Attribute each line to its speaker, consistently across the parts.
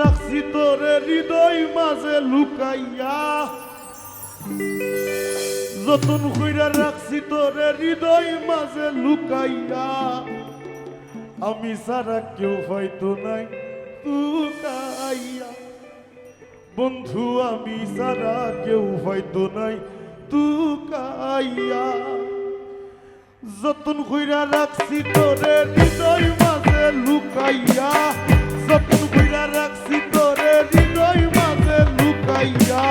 Speaker 1: রাখছি তোরে হৃদয় মাঝে লুকাইয়া। যতন রাখছি তোরে হৃদয় মাঝে লুকাইয়া। আমি সারা কেউ হয়তো নাই তুকাইয়া বন্ধু, আমি সারা কেউ হয়তো নাই তুকাইয়া যতন কইরা রাখছি তোরে হৃদয় মাঝে লুকাইয়া, যতন কইরা রাখছি তোরে হৃদয় মাঝে লুকাইয়া।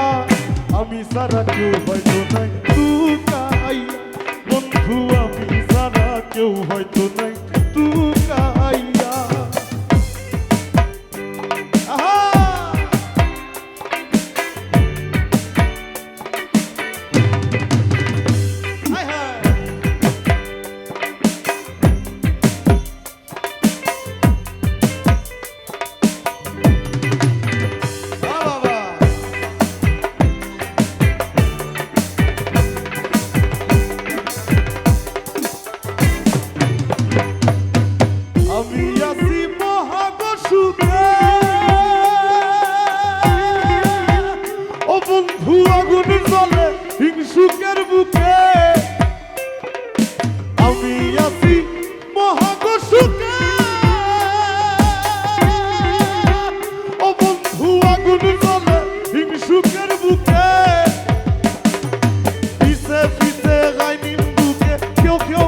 Speaker 1: আমি সারা কেউ হয়তো নাই তুকাইয়া বন্ধু, আমি সারা কেউ হয়তো নাই। হিংসুকের বুকে। আমি আছি মহাগসুখে ও বন্ধু, আগুন জলে হিংসুকের বুকে। পিছে পিছে, গাই নিম্বুকে কেউ কেউ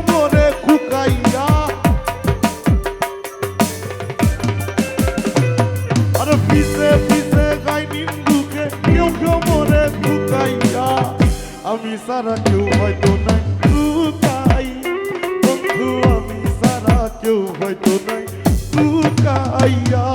Speaker 1: আমি সারা কেউ হয়তো নাই। খুকাই বন্ধু আমি সারা কেউ হয়তো নাই। খুকাইয়া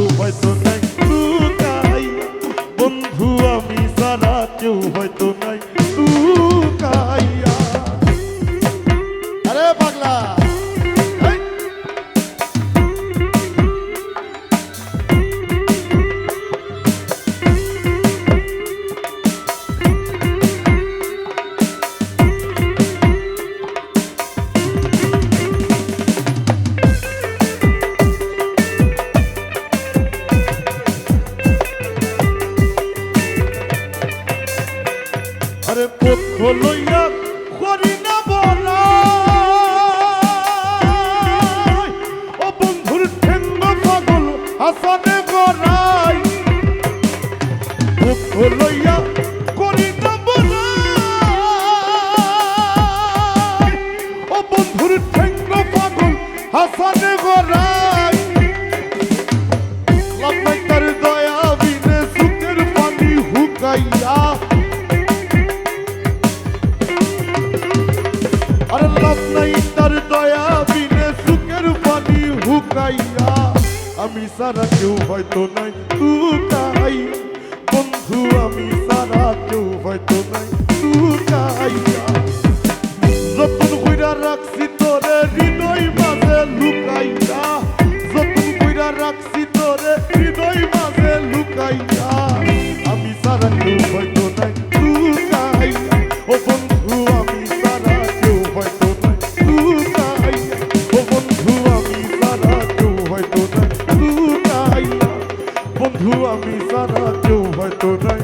Speaker 1: পাগলা! আরে পক্ষ লইয়া আমি সারা কেউ হয়তো নাই তুকাই বন্ধু আমি সারা কেউ হয়তো নাই তুকাইয়া যতন নাই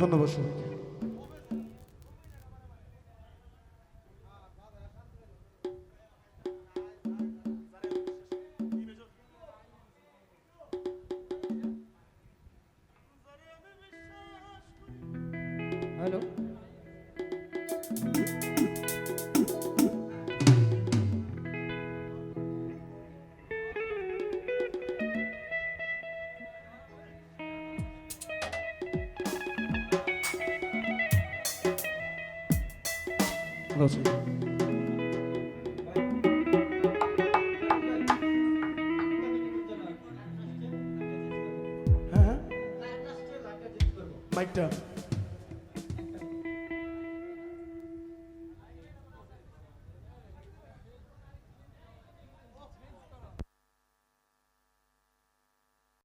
Speaker 1: ধন্যবাদ মাইকটা